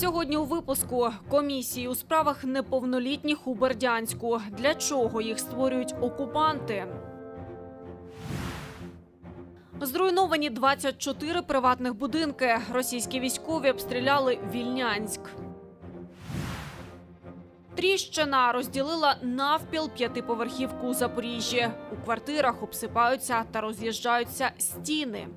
Сьогодні у випуску комісії у справах неповнолітніх у Бердянську. Для чого їх створюють окупанти? Зруйновані 24 приватних будинки. Російські військові обстріляли Вільнянськ. Тріщина розділила навпіл п'ятиповерхівку у Запоріжжі. У квартирах обсипаються та роз'їжджаються стіни.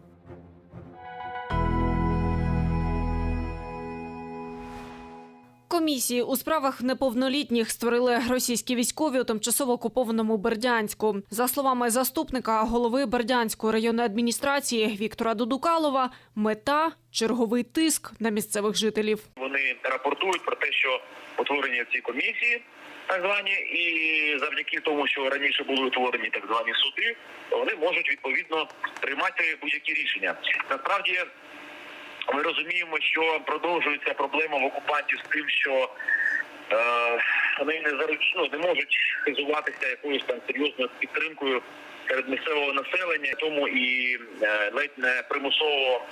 Комісії у справах неповнолітніх створили російські військові у тимчасово окупованому Бердянську. За словами заступника голови Бердянської районної адміністрації Віктора Дудукалова, мета черговий тиск на місцевих жителів. Вони рапортують про те, що утворені ці комісії, так звані, і завдяки тому, що раніше були утворені так звані суди, вони можуть відповідно приймати будь-які рішення. Насправді. Ми розуміємо, що продовжується проблема в окупантів з тим, що е, вони не заруч, ну, не можуть хизуватися якоюсь там серйозною підтримкою серед місцевого населення, тому і е, ледь не примусово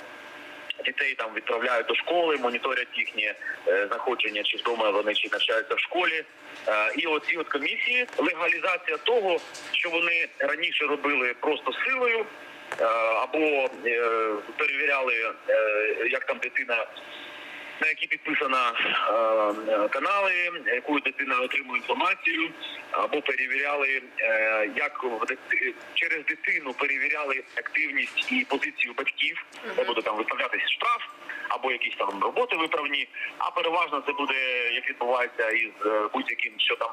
дітей там відправляють до школи, моніторять їхнє е, знаходження, чи вдома вони чи навчаються в школі. Е, і оці от комісії, легалізація того, що вони раніше робили просто силою. Е, Або е, перевіряли, е, як там дитина, на які підписана е, канали, яку дитина отримує інформацію, або перевіряли, е, як через дитину перевіряли активність і позицію батьків, виставлятися штраф, або якісь там роботи виправні. А переважно це буде як відбувається із е, будь-яким, що там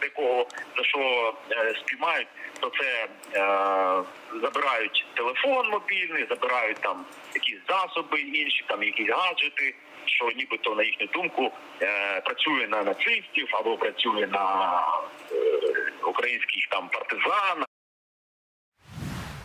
де кого за що е, спіймають, то це е, забирають телефон мобільний, забирають там якісь засоби інші, там якісь гаджети. Що нібито на їхню думку працює на нацистів або працює на українських там партизан,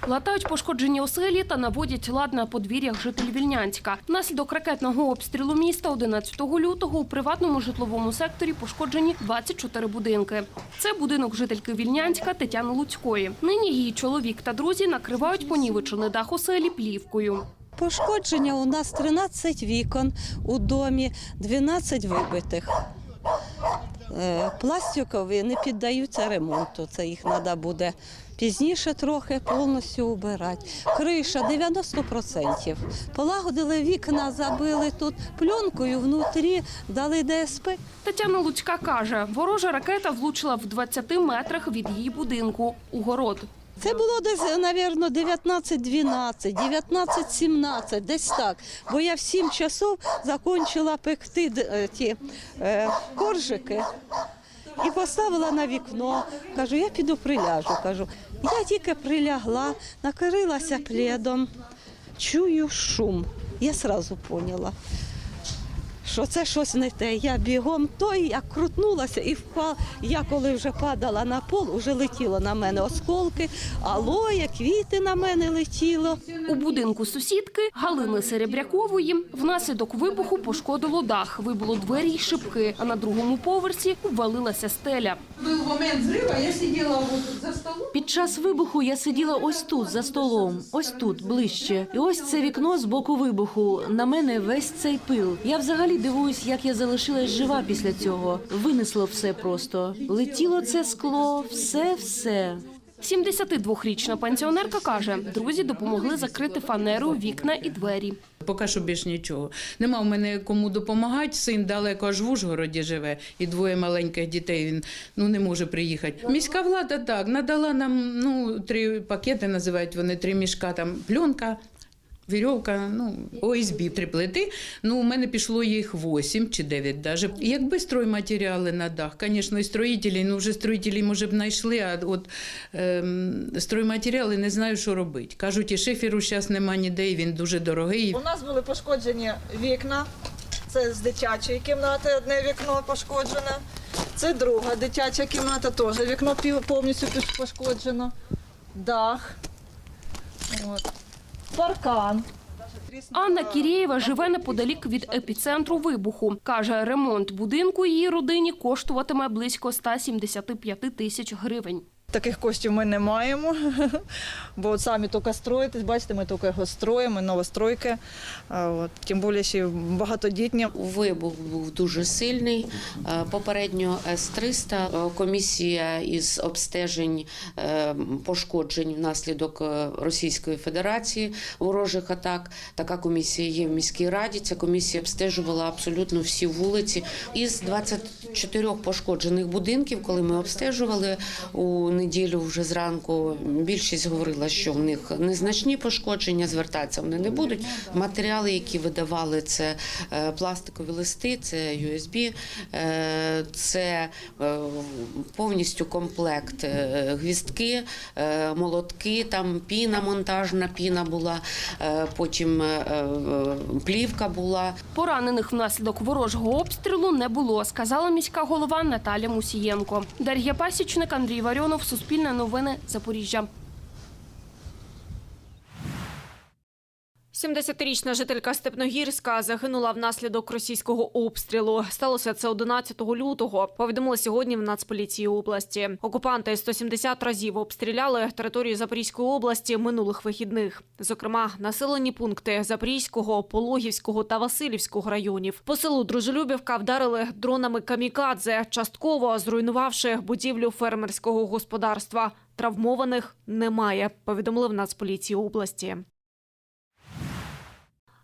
Латають пошкоджені оселі та наводять лад на подвір'ях жителів Вільнянська. Внаслідок ракетного обстрілу міста 11 лютого у приватному житловому секторі пошкоджені 24 будинки. Це будинок жительки Вільнянська Тетяни Луцької. Нині її чоловік та друзі накривають понівечений дах оселі плівкою. Пошкодження у нас 13 вікон у домі, 12 вибитих. Е, Пластикові не піддаються ремонту. Це їх треба буде пізніше трохи повністю убирати. Криша 90%. Полагодили вікна, забили тут пленкою внутрі, дали ДСП. Тетяна Луцька каже, ворожа ракета влучила в 20 метрах від її будинку у город. Це було десь, мабуть, 19-12, 19-17, десь так. Бо я в 7 часов закінчила пекти е, ті е, коржики і поставила на вікно. Кажу, я піду приляжу. Кажу, я тільки прилягла, накрилася пледом, чую шум. Я одразу поняла. Що це щось не те. Я бігом той, як крутнулася і впав. Я коли вже падала на пол, вже летіло на мене осколки, алоє, квіти на мене летіло. У будинку сусідки Галини Серебрякової внаслідок вибуху пошкодило дах, вибуло двері й шибки, а на другому поверсі ввалилася стеля. Был момент взрыва, я сидела вот за столом. Під час вибуху я сиділа ось тут, за столом, ось тут, ближче. І ось це вікно з боку вибуху. На мене весь цей пил. Я взагалі дивуюсь, як я залишилась жива після цього. Винесло все просто. Летіло це скло, все, все. 72-річна пенсіонерка каже, друзі допомогли закрити фанеру, вікна і двері. Поки що більш нічого. Нема в мене кому допомагати. Син далеко аж в Ужгороді живе, і двоє маленьких дітей. Він ну не може приїхати. Міська влада так надала нам ну три пакети, називають вони три мішка. Там пленка. Вірьовка, ну, ОСБ, три плити. Ну, у мене пішло їх 8 чи 9 даже. Якби стройматеріали на дах, звісно, і строїтелі, ну вже строїтелі, може б знайшли, а от ем, стройматеріали не знаю, що робити. Кажуть, і шиферу зараз нема ніде, і він дуже дорогий. У нас були пошкоджені вікна. Це з дитячої кімнати одне вікно пошкоджене. Це друга дитяча кімната, теж вікно повністю пошкоджено. Дах. От. Паркан. Анна Кірєєва живе неподалік від епіцентру вибуху. Каже, ремонт будинку її родині коштуватиме близько 175 тисяч гривень. Таких коштів ми не маємо, бо от самі тільки строїтесь, бачите, ми тільки його строїмо, новостройки. От. Тим більше ще багатодітні. Вибух був дуже сильний. Е, Попередньо С-300, е, комісія із обстежень е, пошкоджень внаслідок Російської Федерації ворожих атак. Така комісія є в міській раді. Ця комісія обстежувала абсолютно всі вулиці. Із 24 пошкоджених будинків, коли ми обстежували у неділю вже зранку, більшість говорила, що в них незначні пошкодження, звертатися вони не будуть. Матеріали, які видавали, це е, пластикові листи, це USB, е, це е, повністю комплект гвіздки, е, молотки, там піна, монтажна піна була, потім плівка була. Поранених внаслідок ворожого обстрілу не було, сказала міська голова Наталя Мусієнко. Дар'я Пасічник, Андрій Варіонов, Суспільне новини, Запоріжжя. 70-річна жителька Степногірська загинула внаслідок російського обстрілу. Сталося це 11 лютого. Повідомили сьогодні в Нацполіції області. Окупанти 170 разів обстріляли територію Запорізької області минулих вихідних. Зокрема, населені пункти Запорізького, Пологівського та Васильівського районів. По селу Дружелюбівка вдарили дронами камікадзе, частково зруйнувавши будівлю фермерського господарства. Травмованих немає. Повідомили в Нацполіції області.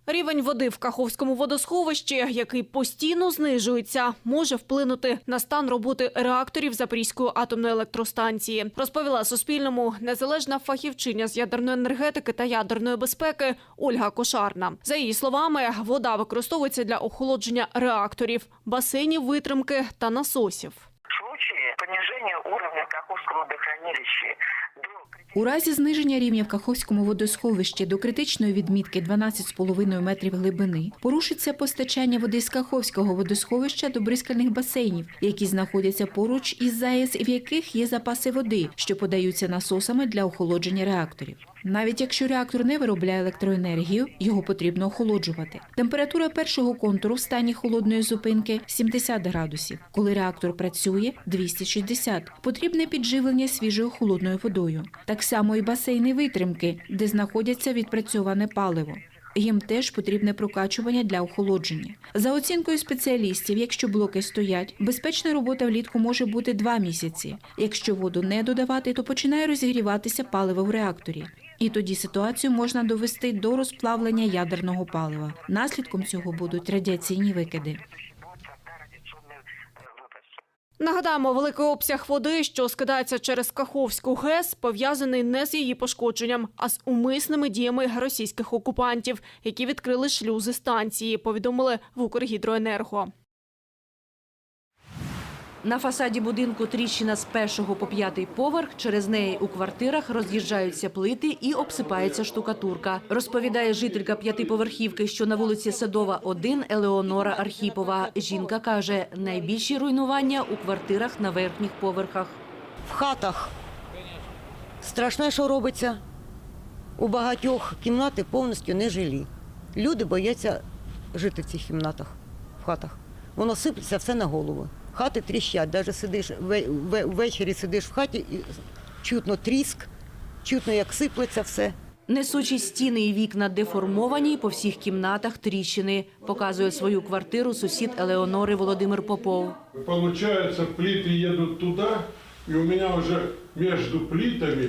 Рівень води в Каховському водосховищі, який постійно знижується, може вплинути на стан роботи реакторів Запорізької атомної електростанції. Розповіла Суспільному незалежна фахівчиня з ядерної енергетики та ядерної безпеки Ольга Кошарна. За її словами, вода використовується для охолодження реакторів, басейнів витримки та насосів. В случае понижения уровня Каховского водохранилища до У разі зниження рівня в Каховському водосховищі до критичної відмітки 12,5 метрів глибини порушиться постачання води з Каховського водосховища до бризкальних басейнів, які знаходяться поруч із ЗАЕС в яких є запаси води, що подаються насосами для охолодження реакторів. Навіть якщо реактор не виробляє електроенергію, його потрібно охолоджувати. Температура першого контуру в стані холодної зупинки 70 градусів. Коли реактор працює 260. Потрібне підживлення свіжою холодною водою. Так само і басейни витримки, де знаходяться відпрацьоване паливо. Їм теж потрібне прокачування для охолодження. За оцінкою спеціалістів, якщо блоки стоять, безпечна робота влітку може бути два місяці. Якщо воду не додавати, то починає розігріватися паливо в реакторі. І тоді ситуацію можна довести до розплавлення ядерного палива. Наслідком цього будуть радіаційні викиди. Нагадаємо, великий обсяг води, що скидається через Каховську ГЕС, пов'язаний не з її пошкодженням, а з умисними діями російських окупантів, які відкрили шлюзи станції. Повідомили в Укргідроенерго. На фасаді будинку тріщина з першого по п'ятий поверх. Через неї у квартирах роз'їжджаються плити і обсипається штукатурка. Розповідає жителька п'ятиповерхівки, що на вулиці Садова 1 Елеонора Архіпова. Жінка каже, найбільші руйнування у квартирах на верхніх поверхах. в хатах. Страшне, що робиться. У багатьох кімнати повністю не жилі. Люди бояться жити в цих кімнатах, в хатах. Воно сиплеться все на голову Хати тріщать, навіть сидиш ве- ве- ввечері сидиш в хаті і чутно тріск, чутно, як сиплеться все. Несучі стіни і вікна деформовані, по всіх кімнатах тріщини. Показує свою квартиру сусід Елеонори Володимир Попов. Получается, плиты едут туда, и у меня уже между плитами,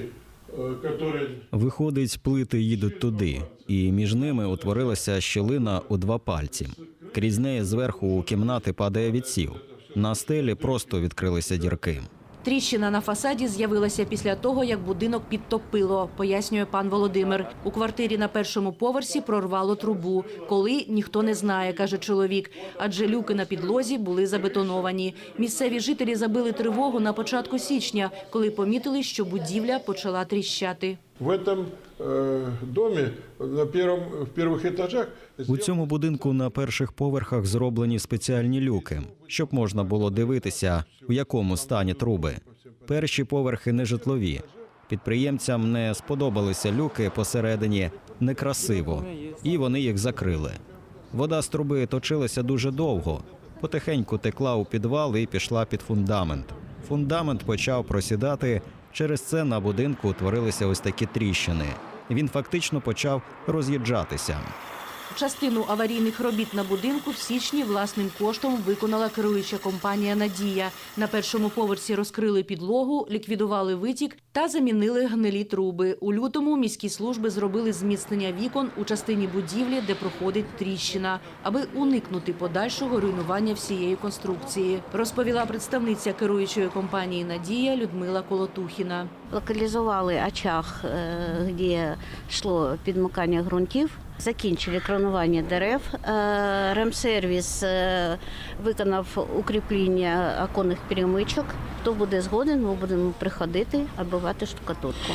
э, которые Виходить, плити їдуть туди, і між ними утворилася щілина у два пальці. Крізь неї зверху у кімнати падає відсів. На стелі просто відкрилися дірки. Тріщина на фасаді з'явилася після того, як будинок підтопило, пояснює пан Володимир. У квартирі на першому поверсі прорвало трубу. Коли ніхто не знає, каже чоловік, адже люки на підлозі були забетоновані. Місцеві жителі забили тривогу на початку січня, коли помітили, що будівля почала тріщати. в этом э, доме на первом, в первых этажах У цьому будинку на перших поверхах зроблені спеціальні люки, щоб можна було дивитися, у якому стані труби. Перші поверхи нежитлові. Підприємцям не сподобалися люки посередині некрасиво, і вони їх закрили. Вода з труби точилася дуже довго, потихеньку текла у підвал і пішла під фундамент. Фундамент почав просідати, Через це на будинку утворилися ось такі тріщини. Він фактично почав роз'їжджатися. Частину аварійних робіт на будинку в січні власним коштом виконала керуюча компанія Надія. На першому поверсі розкрили підлогу, ліквідували витік та замінили гнилі труби. У лютому міські служби зробили зміцнення вікон у частині будівлі, де проходить тріщина, аби уникнути подальшого руйнування всієї конструкції. Розповіла представниця керуючої компанії Надія Людмила Колотухіна. Локалізували очаг, е, де йшло підмикання ґрунтів. Закінчили кронування дерев. Е, Ремсервіс е, виконав укріплення оконних перемичок. Хто буде згоден, ми будемо приходити, оббивати штукатурку.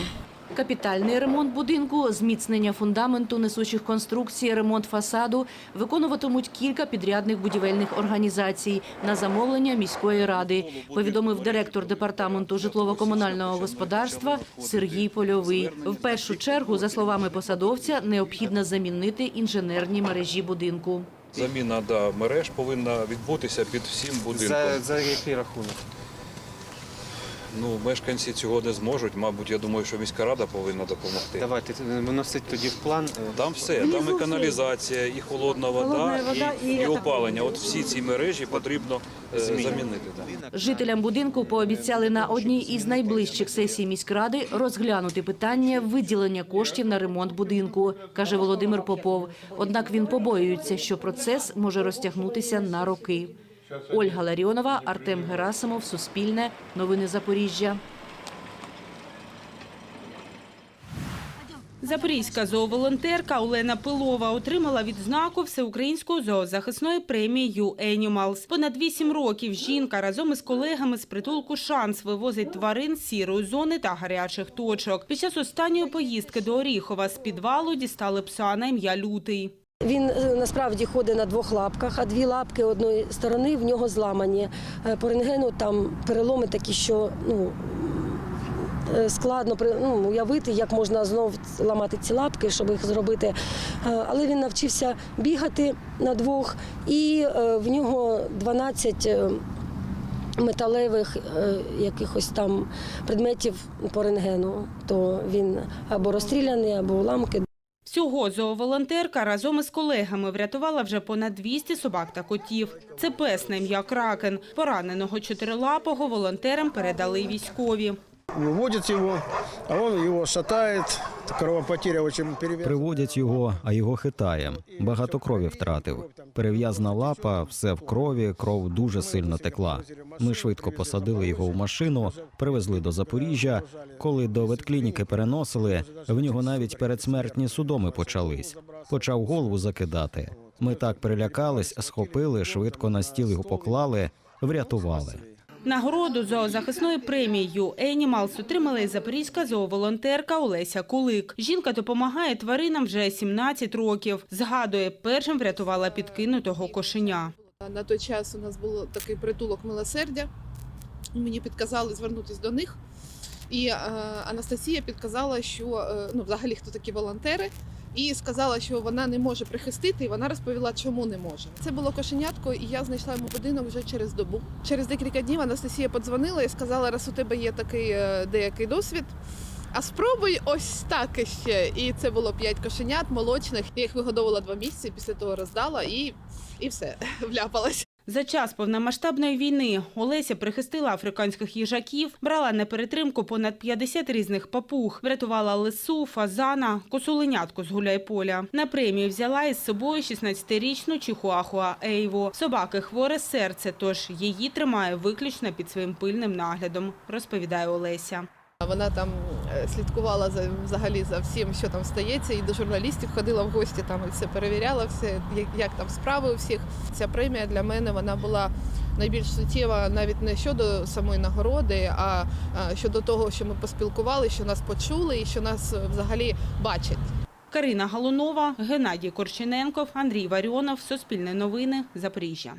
Капітальний ремонт будинку, зміцнення фундаменту несучих конструкцій, ремонт фасаду виконуватимуть кілька підрядних будівельних організацій на замовлення міської ради, повідомив директор департаменту житлово-комунального господарства Сергій Польовий. В першу чергу, за словами посадовця, необхідно замінити інженерні мережі будинку. Заміна да, мереж повинна відбутися під всім будинком. За, за який рахунок? Ну, мешканці цього не зможуть. Мабуть, я думаю, що міська рада повинна допомогти. Давайте виносить тоді в план. е, Там все, там і каналізація, і холодна вода, і, і опалення. От всі ці мережі потрібно е, замінити. Да. Жителям будинку пообіцяли на одній із найближчих сесій міськради розглянути питання виділення коштів на ремонт будинку, каже Володимир Попов. Однак він побоюється, що процес може розтягнутися на роки. Ольга Ларіонова, Артем Герасимов, Суспільне, Новини Запоріжжя. Запорізька зооволонтерка Олена Пилова отримала відзнаку Всеукраїнської зоозахисної премії «You Animals». Понад вісім років жінка разом із колегами з притулку «Шанс» вивозить тварин з сірої зони та гарячих точок. Під час останньої поїздки до Оріхова з підвалу дістали пса на ім'я Лютий. Він е, насправді ходить на двох лапках, а дві лапки одної сторони в нього зламані. Е, По рентгену там переломи такі, що ну, е, складно ну, уявити, як можна знов ламати ці лапки, щоб їх зробити. Але він навчився бігати на двох, і в нього 12 е, металевих якихось там предметів по рентгену. То він або розстріляний, або уламки. Всього зооволонтерка разом із колегами врятувала вже понад 200 собак та котів. Це пес на ім'я Кракен. Пораненого чотирилапого волонтерам передали військові. Виводять його, а он його перевес. Приводять його, а його хитає. Багато крові втратив. Перев'язана лапа, все в крові, кров дуже сильно текла. Ми швидко посадили його в машину, привезли до Запоріжжя. Коли до ветклініки переносили, в нього навіть передсмертні судоми почались. Почав голову закидати. Ми так перелякались, схопили, швидко на стіл його поклали, врятували. Нагороду зоозахисної премії «You Animals» отримала і запорізька зооволонтерка Олеся Кулик. Жінка допомагає тваринам вже 17 років. Згадує, першим врятувала підкинутого кошеня. На той час у нас був такий притулок милосердя. Мені підказали звернутися до них. І е, Анастасія підказала, що е, ну, взагалі хто такі волонтери, і сказала, що вона не може прихистити, і вона розповіла, чому не може. Це було кошенятко, і я знайшла йому будинок вже через добу. Через декілька днів Анастасія подзвонила і сказала, раз у тебе є такий е, деякий досвід. А спробуй ось так іще. І це було п'ять кошенят молочних. Я їх вигодовувала два місяці, після того роздала і, і все, вляпалась. За час повномасштабної війни Олеся прихистила африканських їжаків, брала на перетримку понад 50 різних папуг, врятувала лису, фазана, косуленятку з гуляйполя. На премію взяла із собою 16-річну чихуахуа Ейву. Собаки хворе серце, тож її тримає виключно під своїм пильним наглядом, розповідає Олеся. Вона там е, слідкувала за взагалі за всім, що там стається, і до журналістів ходила в гості, там і все перевіряла, все як, там справи у всіх. Ця премія для мене вона була найбільш суттєва навіть не щодо самої нагороди, а щодо того, що ми поспілкувалися, що нас почули і що нас е, взагалі бачать. Карина Галунова, Геннадій Корчененков, Андрій Варіонов, Суспільне новини, Запоріжжя.